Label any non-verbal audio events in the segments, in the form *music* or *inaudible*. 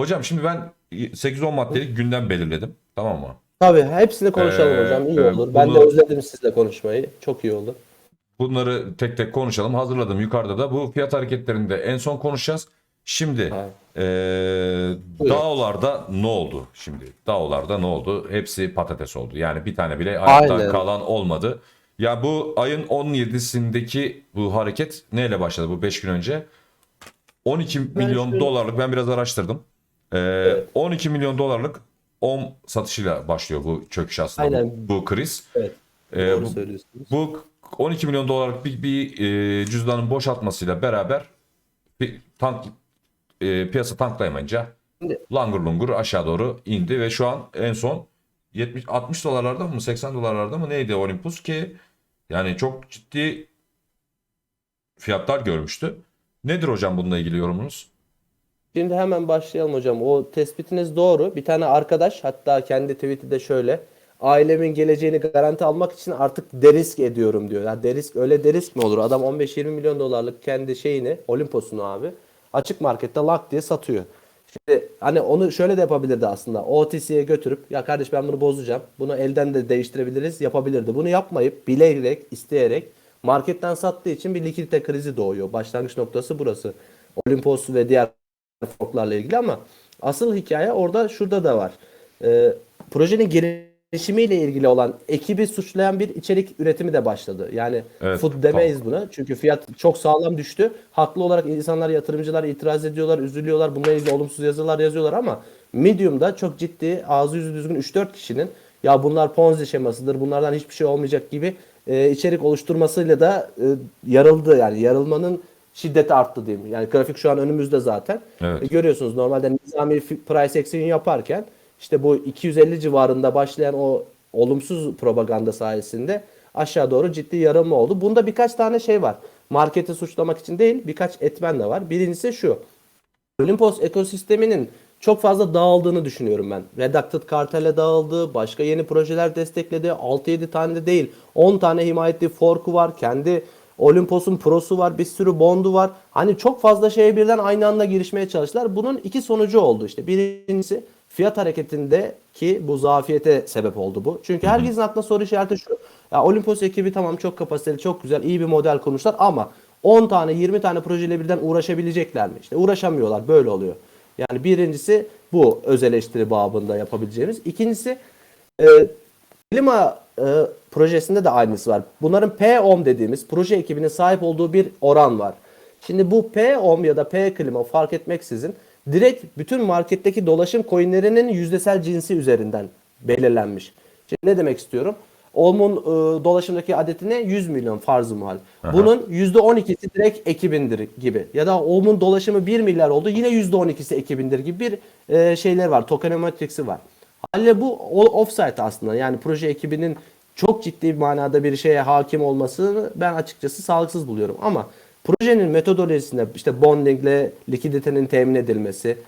Hocam şimdi ben 8-10 maddelik gündem belirledim. Tamam mı? Tabii hepsini konuşalım Ee, hocam. İyi e, olur. Ben de bunu- özledim sizle konuşmayı. Çok iyi olur. Bunları tek tek konuşalım. Hazırladım yukarıda da. Bu fiyat hareketlerinde en son konuşacağız. Şimdi Evet. eee. DAO'larda ne oldu? Şimdi DAO'larda ne oldu? Hepsi patates oldu. Yani bir tane bile ayakta Aynen. kalan olmadı. Ya bu ayın 17'sindeki bu hareket neyle başladı bu 5 gün önce? 12 milyon dolarlık ben biraz araştırdım. Eee, 12 milyon dolarlık OM satışıyla başlıyor bu çöküş aslında. Aynen. Bu, bu kriz. Evet. Doğru bu- bu 12 milyon dolarlık bir, bir e, cüzdanın boşaltmasıyla beraber bir tank e, piyasa tanklayamayınca Şimdi- langur lungur aşağı doğru indi ve şu an en son 70 60 dolarlarda mı 80 dolarlarda mı neydi Olympus ki yani çok ciddi fiyatlar görmüştü. Nedir hocam bununla ilgili yorumunuz? Şimdi hemen başlayalım hocam. O tespitiniz doğru. Bir tane arkadaş hatta kendi tweet'i de şöyle. Ailemin geleceğini garanti almak için artık derisk ediyorum diyor. Ya derisk öyle derisk mi olur? Adam 15-20 milyon dolarlık kendi şeyini, Olimpos'unu abi açık markette lak diye satıyor. Şimdi hani onu şöyle de yapabilirdi aslında. OTC'ye götürüp ya kardeş ben bunu bozacağım. Bunu elden de değiştirebiliriz yapabilirdi. Bunu yapmayıp bilerek, isteyerek marketten sattığı için bir likidite krizi doğuyor. Başlangıç noktası burası. Olympus ve diğer forklarla ilgili ama asıl hikaye orada şurada da var. Ee, projenin gelişimiyle ilgili olan ekibi suçlayan bir içerik üretimi de başladı. Yani Evet, food demeyiz buna. Çünkü fiyat çok sağlam düştü. Haklı olarak insanlar, yatırımcılar itiraz ediyorlar, üzülüyorlar. Bununla ilgili olumsuz yazılar yazıyorlar ama Medium'da çok ciddi ağzı yüzü düzgün 3-4 kişinin ya bunlar Ponzi şemasıdır, bunlardan hiçbir şey olmayacak gibi e, içerik oluşturmasıyla da e, yarıldı. Yani yarılmanın şiddeti arttı diyeyim. Yani grafik şu an önümüzde zaten. Evet. E, görüyorsunuz normalde nizami price action yaparken işte bu 250 civarında başlayan o olumsuz propaganda sayesinde aşağı doğru ciddi yarılma oldu. Bunda birkaç tane şey var. Marketi suçlamak için değil birkaç etmen de var. Birincisi şu. Olympus ekosisteminin çok fazla dağıldığını düşünüyorum ben. Redacted Cartel'e dağıldı. Başka yeni projeler destekledi. 6-7 tane de değil. 10 tane himaye ettiği fork'u var. Kendi Olympus'un prosu var. Bir sürü bondu var. Hani çok fazla şeye birden aynı anda girişmeye çalıştılar. Bunun iki sonucu oldu işte. Birincisi fiyat hareketinde ki bu zafiyete sebep oldu bu. Çünkü herkesin aklına soru işareti şu. Ya Olympus ekibi tamam çok kapasiteli, çok güzel, iyi bir model kurmuşlar ama 10 tane 20 tane projeyle birden uğraşabilecekler mi? İşte uğraşamıyorlar. Böyle oluyor. Yani birincisi bu öz eleştiri babında yapabileceğimiz. İkincisi e, klima e, projesinde de aynısı var. Bunların P-OM dediğimiz proje ekibinin sahip olduğu bir oran var. Şimdi bu P-OM ya da P-klima fark etmeksizin direkt bütün marketteki dolaşım coinlerinin yüzdesel cinsi üzerinden belirlenmiş. Şimdi ne demek istiyorum? OM'un e, dolaşımdaki adetine 100 milyon farz-ı muhal. Bunun %12'si direkt ekibindir gibi. Ya da OM'un dolaşımı 1 milyar oldu yine %12'si ekibindir gibi bir e, şeyler var. Tokenomics'i var. Halle bu o- offsite aslında. Yani proje ekibinin çok ciddi manada bir şeye hakim olmasını ben açıkçası sağlıksız buluyorum. Ama projenin metodolojisinde işte bondingle likiditenin temin edilmesi,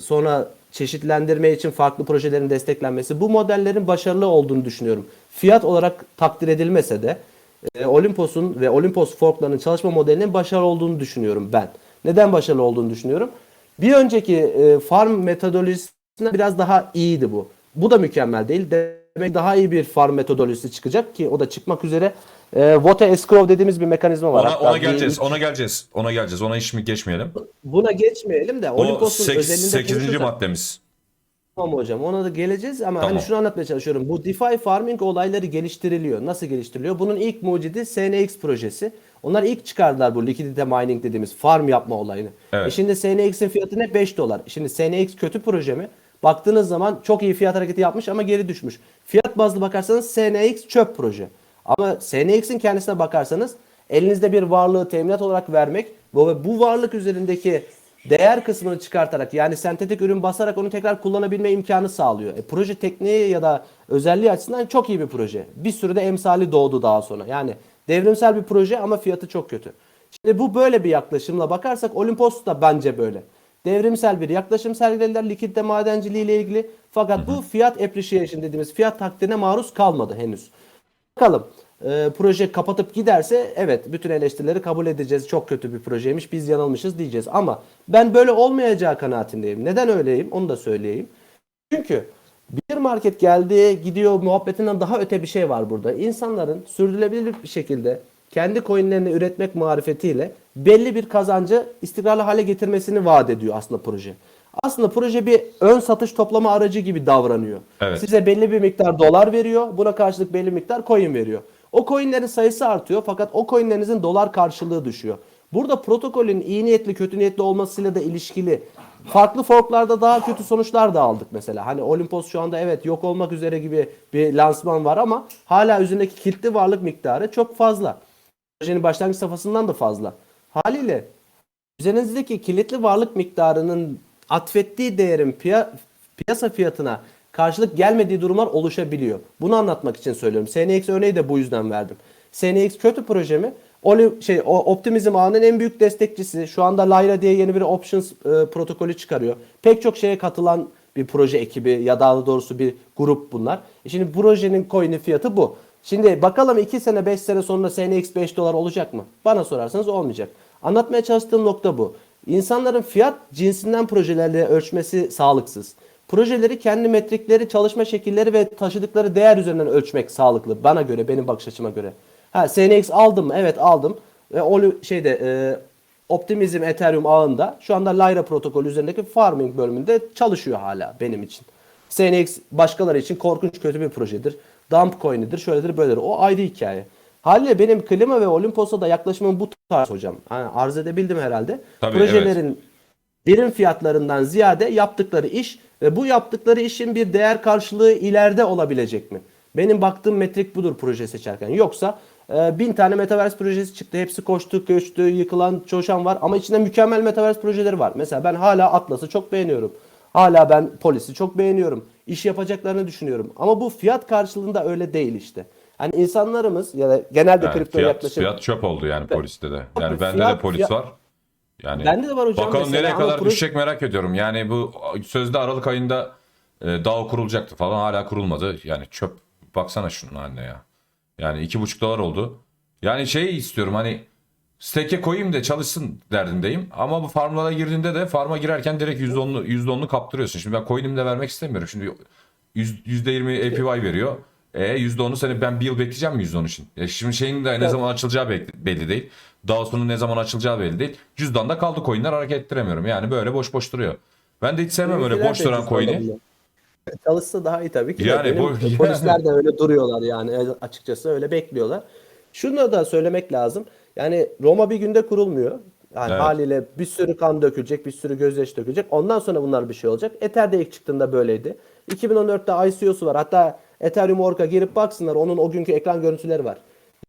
sonra çeşitlendirme için farklı projelerin desteklenmesi bu modellerin başarılı olduğunu düşünüyorum. Fiyat olarak takdir edilmese de e, Olympus'un ve Olympus forklarının çalışma modelinin başarılı olduğunu düşünüyorum ben. Neden başarılı olduğunu düşünüyorum? Bir önceki e, farm metodolojisinden biraz daha iyiydi bu. Bu da mükemmel değil. Demek daha iyi bir farm metodolojisi çıkacak ki o da çıkmak üzere. E, vote escrow dediğimiz bir mekanizma var. Ona, Hatta ona bir- geleceğiz. Ona geleceğiz. Ona geleceğiz. Ona hiç mi geçmeyelim? Buna geçmeyelim de O Olympus'un özelinde 8. konuşursak- maddemiz. Tamam hocam ona da geleceğiz ama Tamam. hani şunu anlatmaya çalışıyorum. Bu DeFi farming olayları geliştiriliyor. Nasıl geliştiriliyor? Bunun ilk mucidi SNX projesi. Onlar ilk çıkardılar bu liquidity mining dediğimiz farm yapma olayını. Evet. E şimdi SNX'in fiyatı ne? 5 dolar. Şimdi SNX kötü proje mi? Baktığınız zaman çok iyi fiyat hareketi yapmış ama geri düşmüş. Fiyat bazlı bakarsanız SNX çöp proje. Ama SNX'in kendisine bakarsanız elinizde bir varlığı teminat olarak vermek ve bu varlık üzerindeki değer kısmını çıkartarak yani sentetik ürün basarak onu tekrar kullanabilme imkanı sağlıyor. E, proje tekniği ya da özelliği açısından çok iyi bir proje. Bir sürü de emsali doğdu daha sonra. Yani devrimsel bir proje ama fiyatı çok kötü. Şimdi bu böyle bir yaklaşımla bakarsak Olympus da bence böyle. Devrimsel bir yaklaşım sergilediler likidite madenciliği ile ilgili. Fakat bu fiyat appreciation dediğimiz fiyat takdirine maruz kalmadı henüz. Bakalım. e, proje kapatıp giderse evet bütün eleştirileri kabul edeceğiz. Çok kötü bir projeymiş biz yanılmışız diyeceğiz. Ama ben böyle olmayacağı kanaatindeyim. Neden öyleyim onu da söyleyeyim. Çünkü bir market geldi gidiyor muhabbetinden daha öte bir şey var burada. İnsanların sürdürülebilir bir şekilde kendi coinlerini üretmek marifetiyle belli bir kazancı istikrarlı hale getirmesini vaat ediyor aslında proje. Aslında proje bir ön satış toplama aracı gibi davranıyor. Evet. Size belli bir miktar dolar veriyor. Buna karşılık belli miktar coin veriyor. O coinlerin sayısı artıyor fakat o coinlerinizin dolar karşılığı düşüyor. Burada protokolün iyi niyetli kötü niyetli olmasıyla da ilişkili farklı forklarda daha kötü sonuçlar da aldık mesela. Hani Olimpos şu anda evet yok olmak üzere gibi bir lansman var ama hala üzerindeki kilitli varlık miktarı çok fazla. Projenin başlangıç safhasından da fazla. Haliyle üzerinizdeki kilitli varlık miktarının atfettiği değerin piya- piyasa fiyatına karşılık gelmediği durumlar oluşabiliyor. Bunu anlatmak için söylüyorum. SNX örneği de bu yüzden verdim. SNX kötü proje mi? Oli, şey, Optimizm ağının en büyük destekçisi. Şu anda Lyra diye yeni bir options e, protokolü çıkarıyor. Pek çok şeye katılan bir proje ekibi ya daha doğrusu bir grup bunlar. E Şimdi projenin coin'in fiyatı bu. Şimdi bakalım 2 sene 5 sene sonra SNX 5 dolar olacak mı? Bana sorarsanız olmayacak. Anlatmaya çalıştığım nokta bu. İnsanların fiyat cinsinden projelerle ölçmesi sağlıksız. Projeleri kendi metrikleri, çalışma şekilleri ve taşıdıkları değer üzerinden ölçmek sağlıklı. Bana göre, benim bakış açıma göre. Ha SNX aldım mı? Evet aldım. Ve o şeyde e, Optimizm Ethereum ağında şu anda Lyra protokolü üzerindeki farming bölümünde çalışıyor hala benim için. SNX başkaları için korkunç kötü bir projedir. Dump coin'idir, şöyledir, böyledir. O ayrı hikaye. Haliyle benim klima ve Olimpos'a da yaklaşımım bu tarz hocam. Hani arz edebildim herhalde. Tabii, Projelerin birim fiyatlarından ziyade yaptıkları iş ve bu yaptıkları işin bir değer karşılığı ileride olabilecek mi? Benim baktığım metrik budur proje seçerken. Yoksa e, bin tane metaverse projesi çıktı. Hepsi koştu, göçtü, yıkılan, coşan var. Ama içinde mükemmel metaverse projeleri var. Mesela ben hala Atlas'ı çok beğeniyorum. Hala ben Polis'i çok beğeniyorum. İş yapacaklarını düşünüyorum. Ama bu fiyat karşılığında öyle değil işte. Hani insanlarımız ya da genelde Yani kripto fiyat, yaklaşım fiyat çöp oldu yani poliste de. Yani Abi bende de fiyat- polis fiyat- var. Yani Bende de var hocam Bakalım mesela nereye kadar proje- düşecek merak ediyorum. Yani bu sözde Aralık ayında e, DAO kurulacaktı falan hala kurulmadı. Yani çöp baksana şunun haline ya. Yani iki buçuk dolar oldu. Yani şey istiyorum hani stake'e koyayım da çalışsın derdindeyim. Ama bu farmlara girdiğinde de farma girerken direkt %10'lu %10'lu kaptırıyorsun. Şimdi ben coin'imi de vermek istemiyorum. Şimdi yüz- %20 APY veriyor. E %10'u seni ben bir yıl bekleyeceğim mi %10 için? E şimdi şeyin de ne Evet. zaman açılacağı belli, değil. DAO'sunun ne zaman açılacağı belli değil. Cüzdanda kaldı coin'ler hareket ettiremiyorum. Yani böyle boş boş duruyor. Ben de hiç sevmem öyle boş duran coin'i. alıyor. Çalışsa daha iyi tabii ki. Yani bu- polisler de *laughs* öyle duruyorlar yani açıkçası öyle bekliyorlar. Şunu da söylemek lazım. Yani Roma bir günde kurulmuyor. Yani Evet. haliyle bir sürü kan dökülecek, bir sürü gözyaşı dökülecek. Ondan sonra bunlar bir şey olacak. Ether de ilk çıktığında böyleydi. 2014'te ICO'su var. Hatta Ethereum Org'a girip baksınlar. Onun o günkü ekran görüntüleri var.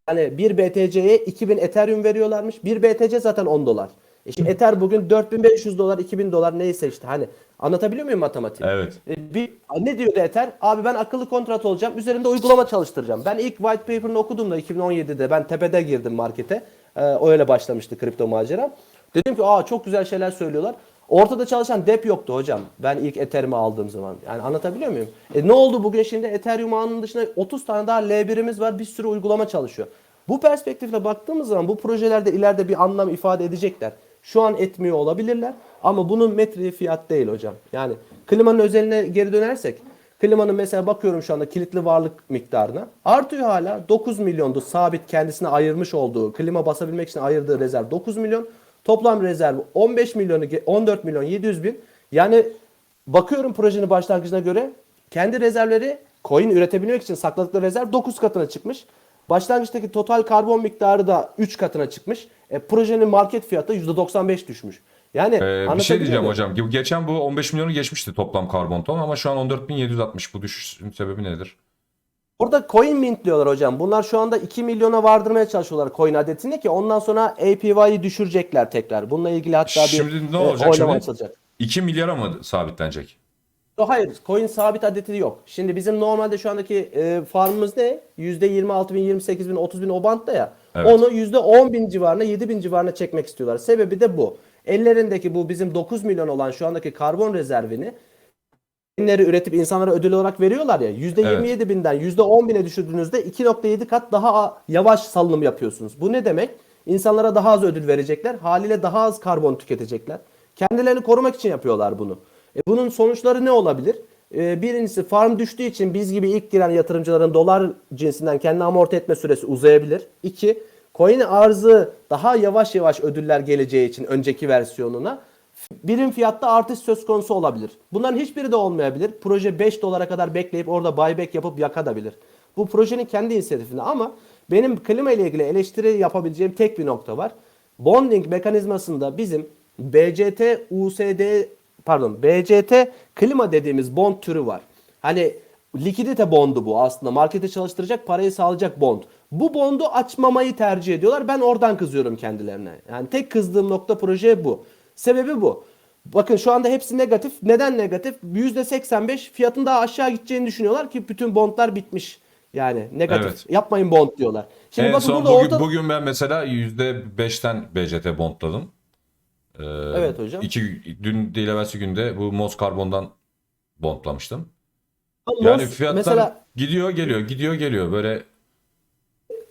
Yani bir BTC'ye 2000 Ethereum veriyorlarmış. Bir BTC zaten 10 dolar. E şimdi Ether bugün 4500 dolar, 2000 dolar neyse işte hani anlatabiliyor muyum matematiği? Evet. E, bir, ne diyordu Ether? Abi ben akıllı kontrat olacağım. Üzerinde uygulama çalıştıracağım. Ben ilk white paper'ını okuduğumda 2017'de ben tepede girdim markete. E, öyle başlamıştı kripto macera. Dedim ki aa çok güzel şeyler söylüyorlar. Ortada çalışan dep yoktu hocam. Ben ilk Ethereum'u aldığım zaman. Yani anlatabiliyor muyum? E ne oldu bugün şimdi Ethereum ağının dışında 30 tane daha L1'imiz var. Bir sürü uygulama çalışıyor. Bu perspektifle baktığımız zaman bu projelerde ileride bir anlam ifade edecekler. Şu an etmiyor olabilirler ama bunun metriği fiyat değil hocam. Yani klimanın özeline geri dönersek klimanın mesela bakıyorum şu anda kilitli varlık miktarına artıyor hala 9 milyondu sabit kendisine ayırmış olduğu klima basabilmek için ayırdığı rezerv 9 milyon toplam rezerv 15 milyonu ge- 14 milyon 700 bin yani bakıyorum projenin başlangıcına göre kendi rezervleri coin üretebilmek için sakladıkları rezerv 9 katına çıkmış. Başlangıçtaki total karbon miktarı da 3 katına çıkmış. E, projenin market fiyatı %95 düşmüş. Yani Ee, bir şey diyeceğim hocam. Geçen bu 15 milyonu geçmişti toplam karbon ton ama şu an 14.760. Bu düşüşün sebebi nedir? Burada coin mintliyorlar hocam. Bunlar şu anda 2 milyona vardırmaya çalışıyorlar coin adetini ki ondan sonra APY'yi düşürecekler tekrar. Bununla ilgili hatta bir Şimdi ne e, olacak oylama şimdi? açılacak. 2 milyara mı sabitlenecek? Hayır, coin sabit adeti yok. Şimdi bizim normalde şu andaki e, farmımız ne? %26 bin, 28 bin, 30 bin o bantta ya. Evet. Onu %10 bin civarına, 7 bin civarına çekmek istiyorlar. Sebebi de bu. Ellerindeki bu bizim 9 milyon olan şu andaki karbon rezervini coinleri üretip insanlara ödül olarak veriyorlar ya %27 binden %10 bine düşürdüğünüzde 2.7 kat daha yavaş salınım yapıyorsunuz. Bu ne demek? İnsanlara daha az ödül verecekler. Haliyle daha az karbon tüketecekler. Kendilerini korumak için yapıyorlar bunu. E bunun sonuçları ne olabilir? E, birincisi farm düştüğü için biz gibi ilk giren yatırımcıların dolar cinsinden kendini amorti etme süresi uzayabilir. İki, coin arzı daha yavaş yavaş ödüller geleceği için önceki versiyonuna birim fiyatta artış söz konusu olabilir. Bunların hiçbiri de olmayabilir. Proje 5 dolara kadar bekleyip orada buyback yapıp yakabilir. Bu projenin kendi inisiyatifinde ama benim klima ile ilgili eleştiri yapabileceğim tek bir nokta var. Bonding mekanizmasında bizim BCT USD pardon BCT klima dediğimiz bond türü var. Hani likidite bondu bu aslında. Markete çalıştıracak, parayı sağlayacak bond. Bu bondu açmamayı tercih ediyorlar. Ben oradan kızıyorum kendilerine. Yani tek kızdığım nokta proje bu. Sebebi bu. Bakın şu anda hepsi negatif. Neden negatif? %85 fiyatın daha aşağı gideceğini düşünüyorlar ki bütün bondlar bitmiş. Yani negatif. Evet. Yapmayın bond diyorlar. Şimdi en bakın son burada bugün, orta... bugün ben mesela %5'ten BCT bondladım. Ee, Evet hocam. İki, dün değil evvelsi günde bu Moz Karbon'dan bondlamıştım. Ama Yani Moz fiyatlar mesela gidiyor geliyor gidiyor geliyor böyle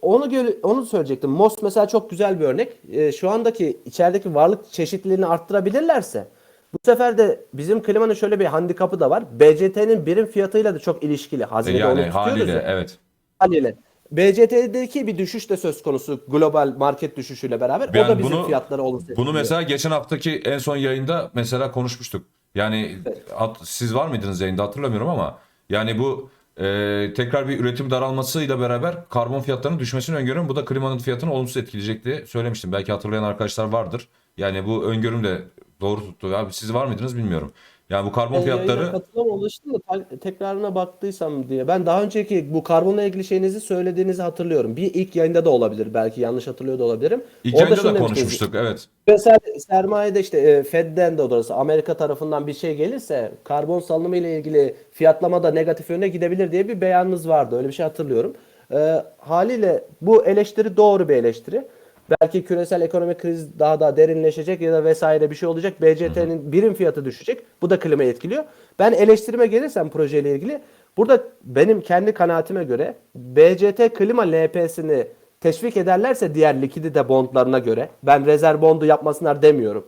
Onu gö- onu söyleyecektim. Most mesela çok güzel bir örnek. Ee, şu andaki içerideki varlık çeşitliliğini arttırabilirlerse bu sefer de bizim klimanın şöyle bir handikapı da var. BCT'nin birim fiyatıyla da çok ilişkili. Hazinede onu yani haliyle ya. evet. Haliyle. BCT'deki bir düşüş de söz konusu global market düşüşüyle beraber. o Yani da bizim bunu- fiyatları olumsuz Bunu mesela geçen haftaki en son yayında mesela konuşmuştuk. Yani at- siz var mıydınız yayında hatırlamıyorum ama yani bu e, tekrar bir üretim daralmasıyla beraber karbon fiyatlarının düşmesini öngörüyorum. Bu da klimanın fiyatını olumsuz etkileyecek diye söylemiştim. Belki hatırlayan arkadaşlar vardır. Yani bu öngörüm de doğru tuttu. Abi siz var mıydınız bilmiyorum. Yani bu karbon yayına fiyatları katılamamıştım da ta- tekrarına baktıysam diye. Ben daha önceki bu karbonla ilgili şeyinizi söylediğinizi hatırlıyorum. Bir ilk yayında da olabilir. Belki yanlış hatırlıyor da olabilirim. ilk Orada yayında da demiştiniz. konuşmuştuk. Evet. Mesela sermayede işte e, Fed'den de olursa Amerika tarafından bir şey gelirse karbon salınımı ile ilgili fiyatlamada negatif yöne gidebilir diye bir beyanınız vardı. Öyle bir şey hatırlıyorum. E, haliyle bu eleştiri doğru bir eleştiri. Belki küresel ekonomik kriz daha da derinleşecek ya da vesaire bir şey olacak. BCT'nin birim fiyatı düşecek. Bu da klimayı etkiliyor. Ben eleştirime gelirsem projeyle ilgili burada benim kendi kanaatime göre BCT klima LP'sini teşvik ederlerse diğer likidite bondlarına göre ben rezerv bondu yapmasınlar demiyorum.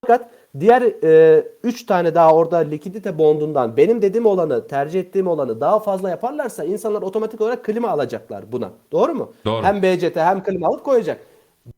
Fakat diğer 3 tane daha orada likidite bondundan benim dediğim olanı tercih ettiğim olanı daha fazla yaparlarsa insanlar otomatik olarak klima alacaklar buna. Doğru mu? Doğru. Hem BCT hem klima alıp koyacak.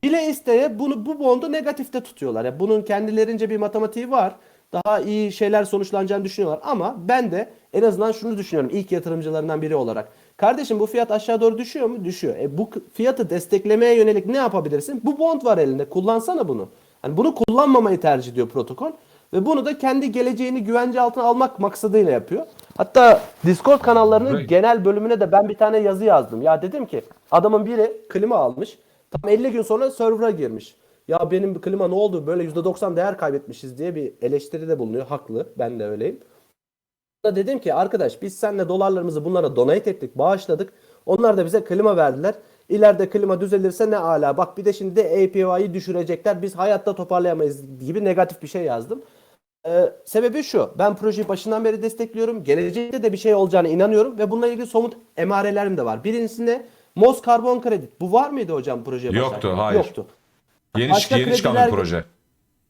Bile isteye bunu bu bondu negatifte tutuyorlar. Yani bunun kendilerince bir matematiği var. Daha iyi şeyler sonuçlanacağını düşünüyorlar ama ben de en azından şunu düşünüyorum ilk yatırımcılarından biri olarak. Kardeşim bu fiyat aşağı doğru düşüyor mu? Düşüyor. E bu fiyatı desteklemeye yönelik ne yapabilirsin? Bu bond var elinde. Kullansana bunu. Hani bunu kullanmamayı tercih ediyor protokol ve bunu da kendi geleceğini güvence altına almak maksadıyla yapıyor. Hatta Discord kanallarının Right. genel bölümüne de ben bir tane yazı yazdım. Ya dedim ki adamın biri klima almış. Tam 50 gün sonra server'a girmiş. Ya benim klima ne oldu? Böyle %90 değer kaybetmişiz diye bir eleştiri de bulunuyor. Haklı. Ben de öyleyim. Da dedim ki arkadaş biz seninle dolarlarımızı bunlara donate ettik, bağışladık. Onlar da bize klima verdiler. İleride klima düzelirse ne ala. Bak bir de şimdi APY'yi düşürecekler. Biz hayatta toparlayamayız gibi negatif bir şey yazdım. Ee, sebebi şu. Ben projeyi başından beri destekliyorum. Gelecekte de bir şey olacağına inanıyorum ve bununla ilgili somut emarelerim de var. Birincisinde Moz karbon kredi. Bu var mıydı hocam Yoktu, başlarken? hayır. Yoktu. Yeni, Başka yeni çıkan bir proje.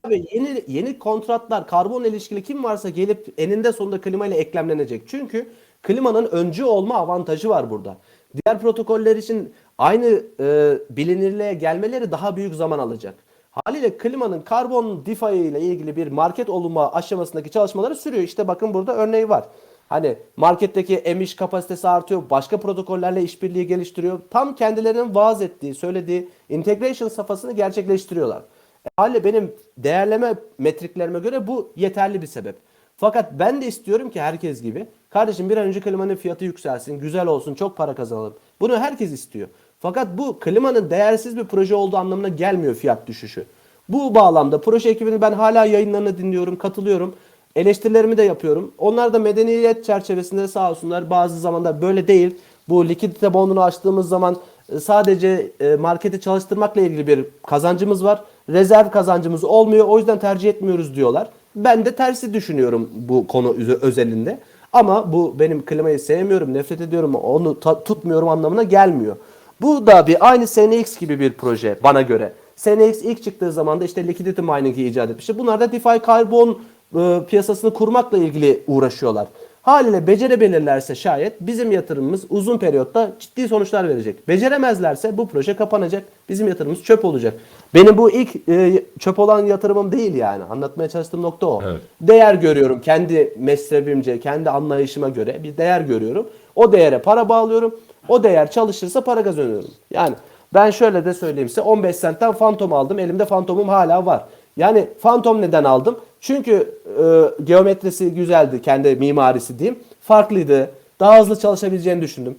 Abi yeni yeni kontratlar karbonla ilişkili kim varsa gelip eninde sonunda klima ile eklemlenecek. Çünkü klimanın öncü olma avantajı var burada. Diğer protokoller için aynı e, bilinirliğe gelmeleri daha büyük zaman alacak. Haliyle klimanın karbon DeFi ile ilgili bir market olma aşamasındaki çalışmaları sürüyor. İşte bakın burada örneği var. Hani marketteki emiş kapasitesi artıyor. Başka protokollerle işbirliği geliştiriyor. Tam kendilerinin vaaz ettiği, söylediği integration safhasını gerçekleştiriyorlar. E, Haliyle benim değerleme metriklerime göre bu yeterli bir sebep. Fakat ben de istiyorum ki herkes gibi kardeşim bir an önce klimanın fiyatı yükselsin, güzel olsun, çok para kazanalım. Bunu herkes istiyor. Fakat bu klimanın değersiz bir proje olduğu anlamına gelmiyor fiyat düşüşü. Bu bağlamda proje ekibini ben hala yayınlarını dinliyorum, katılıyorum. Eleştirilerimi de yapıyorum. Onlar da medeniyet çerçevesinde sağ olsunlar bazı zamanda böyle değil. Bu likidite bondunu açtığımız zaman e, sadece e, marketi çalıştırmakla ilgili bir kazancımız var. Rezerv kazancımız olmuyor. O yüzden tercih etmiyoruz diyorlar. Ben de tersi düşünüyorum bu konu özelinde. Ama bu benim klimayı sevmiyorum, nefret ediyorum, onu tutmuyorum anlamına gelmiyor. Bu da bir aynı SNX gibi bir proje bana göre. SNX ilk çıktığı zaman da işte liquidity mining'i icat etmişti. Bunlar da DeFi karbon e, piyasasını kurmakla ilgili uğraşıyorlar. Haliyle becerebilirlerse şayet bizim yatırımımız uzun periyotta ciddi sonuçlar verecek. Beceremezlerse bu proje kapanacak. Bizim yatırımımız çöp olacak. Benim bu ilk e, çöp olan yatırımım değil yani. Anlatmaya çalıştığım nokta o. Evet. Değer görüyorum kendi mezhebimce, kendi anlayışıma göre bir değer görüyorum. O değere para bağlıyorum. O değer çalışırsa para kazanıyorum. Yani ben şöyle de söyleyeyim size 15 centten Phantom aldım. Elimde Phantom'um hala var. Yani Phantom neden aldım? Çünkü e, geometrisi güzeldi. Kendi mimarisi diyeyim. Farklıydı. Daha hızlı çalışabileceğini düşündüm.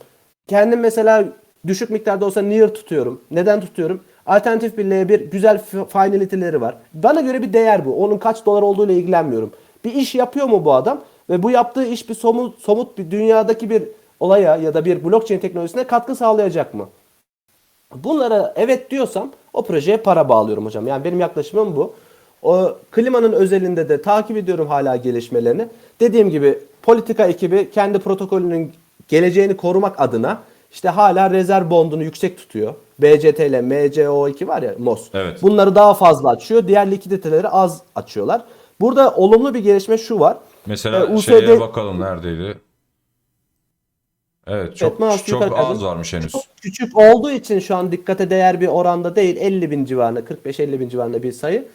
Kendim mesela düşük miktarda olsa Near tutuyorum. Neden tutuyorum? Alternatif bir L1 güzel finality'leri var. Bana göre bir değer bu. Onun kaç dolar olduğuyla ilgilenmiyorum. Bir iş yapıyor mu bu adam? Ve bu yaptığı iş bir somut, somut bir dünyadaki bir olaya ya da bir blockchain teknolojisine katkı sağlayacak mı? Bunlara evet diyorsam o projeye para bağlıyorum hocam. Yani benim yaklaşımım bu. O klimanın özelinde de takip ediyorum hala gelişmelerini. Dediğim gibi politika ekibi kendi protokolünün geleceğini korumak adına işte hala rezerv bondunu yüksek tutuyor. BCT ile MCO2 var ya MOS. Evet. Bunları daha fazla açıyor. Diğer likiditeleri az açıyorlar. Burada olumlu bir gelişme şu var. Mesela E, USD şeye bakalım neredeydi? Evet çok altı çok az kadın. varmış henüz. Çok küçük olduğu için şu an dikkate değer bir oranda değil. 50 bin civarında 45-50 bin civarında bir sayı.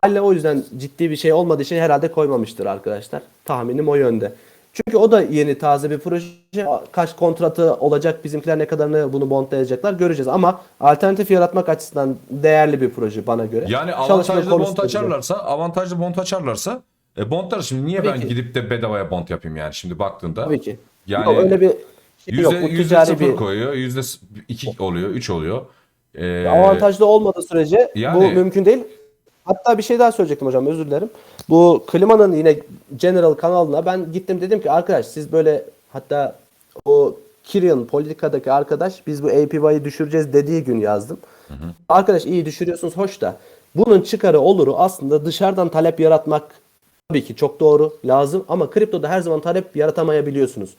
Haliyle o yüzden ciddi bir şey olmadığı için herhalde koymamıştır arkadaşlar. Tahminim o yönde. Çünkü o da yeni taze bir proje. Kaç kontratı olacak bizimkiler ne kadarını bunu bondlayacaklar göreceğiz. Ama alternatif yaratmak açısından değerli bir proje bana göre. Yani avantajlı güzel. açarlarsa, avantajlı bond açarlarsa e bondlar şimdi niye Tabii ben ki. gidip de bedavaya bond yapayım yani şimdi baktığında. Tabii ki. Yani Yok, öyle bir şey yok. Yüzde, Bu yüzde sıfır bir koyuyor, yüzde iki oluyor, üç oluyor. Ee, avantajlı olmadığı sürece bu yani- mümkün değil. Hatta bir şey daha söyleyecektim hocam özür dilerim. Bu klimanın yine General kanalına ben gittim dedim ki arkadaş siz böyle hatta o Kirill politikadaki arkadaş biz bu APY'yi düşüreceğiz dediği gün yazdım. Arkadaş iyi düşürüyorsunuz hoş da bunun çıkarı oluru aslında dışarıdan talep yaratmak tabii ki çok doğru lazım ama kriptoda her zaman talep yaratamayabiliyorsunuz.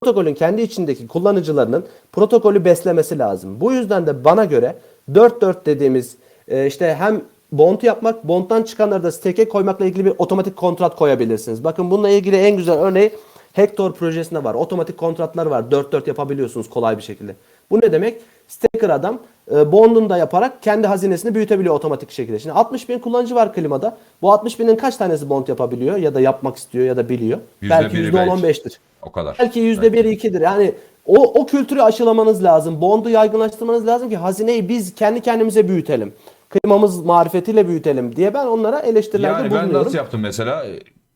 Protokolün kendi içindeki kullanıcılarının protokolü beslemesi lazım. Bu yüzden de bana göre 4-4 dediğimiz e, işte hem bond yapmak, bondtan çıkanları da stake'e koymakla ilgili bir otomatik kontrat koyabilirsiniz. Bakın bununla ilgili en güzel örneği Hector projesinde var. Otomatik kontratlar var. 4-4 yapabiliyorsunuz kolay bir şekilde. Bu ne demek? Staker adam e, bondunu da yaparak kendi hazinesini büyütebiliyor otomatik şekilde. Şimdi 60 bin kullanıcı var klimada. Bu 60 binin kaç tanesi bond yapabiliyor ya da yapmak istiyor ya da biliyor? Yüzde belki biri %10-15'tir. o kadar. Belki yüzde bir ikidir. Yani o, o kültürü aşılamanız lazım. Bondu yaygınlaştırmanız lazım ki hazineyi biz kendi kendimize büyütelim. Klimamız marifetiyle büyütelim diye ben onlara eleştirilerde Yani ben bulunuyorum. nasıl yaptım mesela?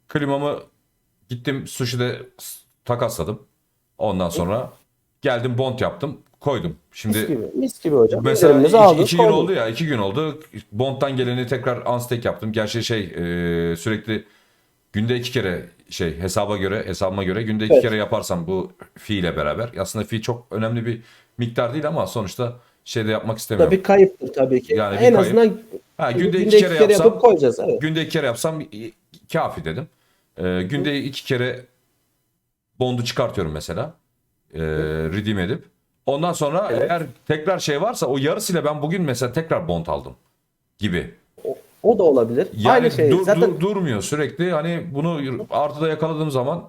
Klimamı gittim sushi'de takasladım. Ondan sonra geldim bond yaptım, koydum. Şimdi Mis gibi, mis gibi hocam. Mesela iki, iki gün oldu ya iki gün oldu. Bond'dan geleni tekrar unstake yaptım. Gerçi şey e, sürekli günde iki kere şey hesaba göre hesabıma göre günde iki Evet. kere yaparsam bu fee ile beraber. Aslında fee çok önemli bir miktar değil ama sonuçta şeyde yapmak istemiyorum. bir kayıptır tabii ki. Yani en kayıp. azından Ha, günde, günde iki kere, yapsam yapıp koyacağız. Evet. günde iki kere yapsam kafi dedim. E, günde iki kere bondu çıkartıyorum mesela. E, redeem edip. Ondan sonra Evet. eğer tekrar şey varsa o yarısıyla ben bugün mesela tekrar bond aldım gibi. O da olabilir. Yani Aynı şey. dur- Zaten dur- durmuyor sürekli hani bunu artıda yakaladığım zaman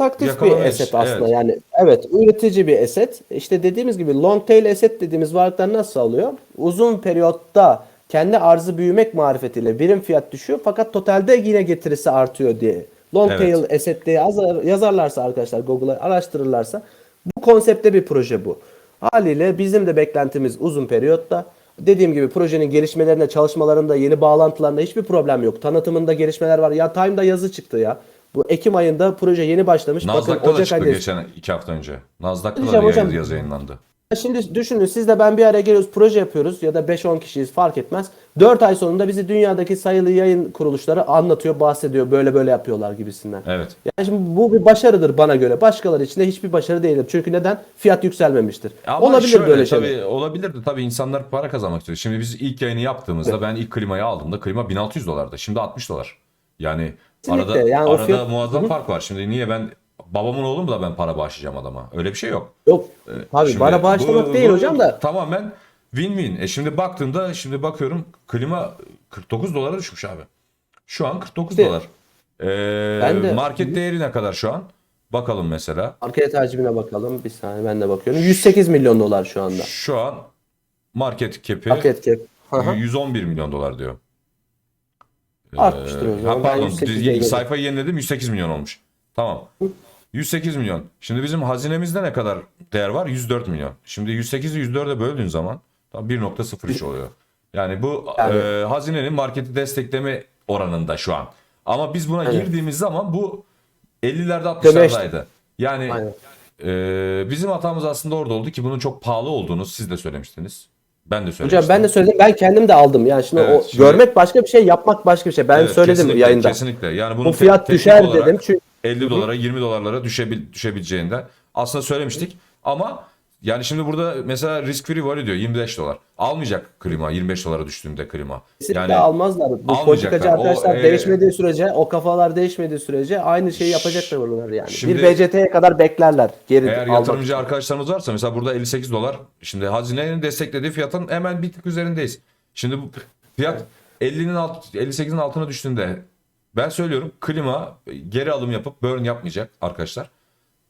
Aktif bir asset aslında Evet. yani. Evet, üretici bir asset. İşte dediğimiz gibi long tail asset dediğimiz varlıklar nasıl alıyor? Uzun periyotta kendi arzı büyümek marifetiyle birim fiyat düşüyor fakat totalde yine getirisi artıyor diye. Long Evet. tail asset diye yazar, yazarlarsa arkadaşlar Google'a araştırırlarsa bu konsepte bir proje bu. Haliyle bizim de beklentimiz uzun periyotta. Dediğim gibi projenin gelişmelerinde, çalışmalarında, yeni bağlantılarında hiçbir problem yok. Tanıtımında gelişmeler var. Ya Time'da yazı çıktı ya. Bu Ekim ayında proje yeni başlamış. Nasdaq'ta Bakın da Ocak çıktı ayında. geçen iki hafta önce. Nasdaq'ta da hocam. yazı yayınlandı. Şimdi düşünün siz de ben bir araya geliyoruz proje yapıyoruz ya da 5-10 kişiyiz fark etmez. 4 ay sonunda bizi dünyadaki sayılı yayın kuruluşları anlatıyor, bahsediyor. Böyle böyle yapıyorlar gibisinden. Evet. Yani şimdi bu bir başarıdır bana göre. Başkaları için de hiçbir başarı değildir. Çünkü neden? Fiyat yükselmemiştir. Ama Olabilir şöyle, böyle tabii, şeyler. Olabilir de tabii insanlar para kazanmak istiyor. Şimdi biz ilk yayını yaptığımızda ben ilk klimayı aldığımda klima 1600 dolardı. Şimdi 60 dolar. Yani. Arada Yani arada fiyat- muazzam Hı hı. fark var. Şimdi niye ben babamın oğlu mu da ben para bağışlayacağım adama? Öyle bir şey yok. Yok. Tabii Şimdi bana bağışlamak bu- değil bu hocam da. Tamamen win-win. E şimdi baktığımda şimdi bakıyorum klima 49 dolara düşmüş abi. Şu an 49 İşte, dolar. Ee, ben de- market değeri ne kadar şu an? Bakalım mesela. Market hacmine bakalım. Bir saniye ben de bakıyorum. 108 milyon dolar şu anda. Şu an market cap'i Market cap. Hı hı. 111 milyon dolar diyor. Ee, Artmıştır o zaman. Ha, Ben pardon 108 dizi- diye sayfayı yeniledim 108 milyon olmuş. Tamam. 108 milyon. Şimdi bizim hazinemizde ne kadar değer var? 104 milyon. Şimdi 108'i 104'e böldüğün zaman tam 1.03 oluyor. Yani bu Yani- e, hazinenin marketi destekleme oranında şu an. Ama biz buna Evet. girdiğimiz zaman bu 50'lerde Demeçti. 60'lardaydı. Yani Aynen. e, bizim hatamız aslında orada oldu ki bunun çok pahalı olduğunu siz de söylemiştiniz. Ben de söylemiştim. Hocam ben de söyledim. Ben kendim de aldım. Yani şimdi Evet, o şimdi- görmek başka bir şey, yapmak başka bir şey. Ben Evet, söyledim kesinlikle, yayında. Kesinlikle. Yani bunun Bu fiyat te- teknik düşer olarak dedim. Çünkü 50 dolara 20 dolarlara düşebil, düşebileceğinden aslında söylemiştik. Ama yani şimdi burada mesela risk free value diyor 25 dolar. Almayacak klima 25 dolara düştüğünde klima. kesinlikle Yani almazlar. Bu politikacı O, arkadaşlar e, değişmediği sürece, o kafalar değişmediği sürece aynı şeyi yapacaklar bunlar yani. Şimdi- bir BCT'ye kadar beklerler geri eğer yatırımcı için. arkadaşlarımız varsa mesela burada 58 dolar. Şimdi hazinenin desteklediği fiyatın hemen bir tık üzerindeyiz. Şimdi bu fiyat 50'nin alt 58'in altına düştüğünde ben söylüyorum klima geri alım yapıp burn yapmayacak arkadaşlar.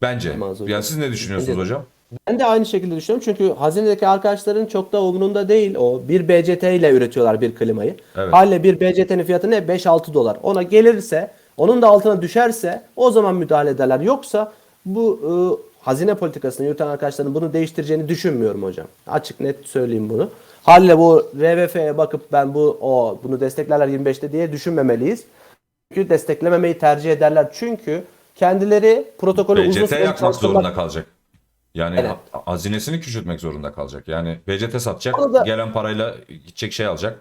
Bence. Yani siz ne düşünüyorsunuz Bence hocam? Ben de aynı şekilde düşünüyorum çünkü hazinedeki arkadaşların çok da umurunda değil. O bir BCT ile üretiyorlar bir klimayı. Evet. Haliyle bir BCT'nin fiyatı ne? 5-6 dolar. Ona gelirse, onun da altına düşerse o zaman müdahale ederler. Yoksa bu e, hazine politikasını yürüten arkadaşların bunu değiştireceğini düşünmüyorum hocam. Açık net söyleyeyim bunu. Haliyle bu RVF'ye bakıp ben bu o bunu desteklerler 25'te diye düşünmemeliyiz. Çünkü desteklememeyi tercih ederler. Çünkü kendileri protokolü uzun BCT süre yakmak çalıştırmak zorunda kalacak. Yani Evet. ha- hazinesini küçültmek zorunda kalacak. Yani BCT satacak, Onu da- gelen parayla gidecek şey alacak.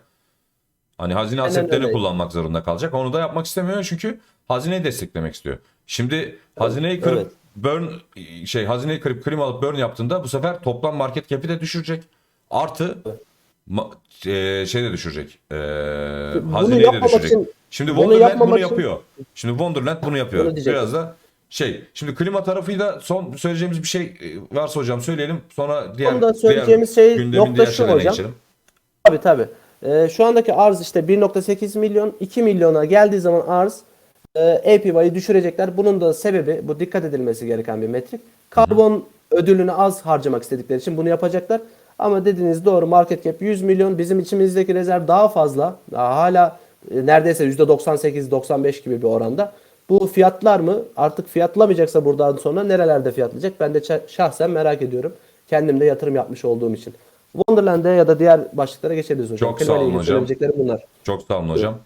Hani hazine Aynen asetlerini öyle. kullanmak zorunda kalacak. Onu da yapmak istemiyor çünkü hazineyi desteklemek istiyor. Şimdi hazineyi kırıp evet. burn şey hazineyi kırıp krim alıp burn yaptığında bu sefer toplam market cap'i de düşürecek. Artı ma- e, şey de düşürecek. E, hazineyi de yapmamak düşürecek. için- Şimdi bunu Wonderland bunu yapmamak için- yapıyor. Şimdi Wonderland bunu yapıyor. Bunu diyecektim. Biraz da şey. Şimdi klima tarafıyla son söyleyeceğimiz bir şey e, varsa hocam söyleyelim. Sonra diğer Sonda söyleyeceğimiz diğer şey nokta şu hocam. geçelim. Tabii tabii. Ee, şu andaki arz işte 1.8 milyon 2 milyona geldiği zaman arz e, APY'yi düşürecekler. Bunun da sebebi bu dikkat edilmesi gereken bir metrik. Karbon ödülünü az harcamak istedikleri için bunu yapacaklar. Ama dediğiniz doğru market cap 100 milyon bizim içimizdeki rezerv daha fazla. Daha hala e, neredeyse %98-95 gibi bir oranda. Bu fiyatlar mı? Artık fiyatlamayacaksa buradan sonra nerelerde fiyatlayacak? Ben de şahsen merak ediyorum. Kendim de yatırım yapmış olduğum için. Wonderland'e ya da diğer başlıklara geçebiliriz hocam. Çok sağ olun hocam. bunlar. Çok sağ olun hocam.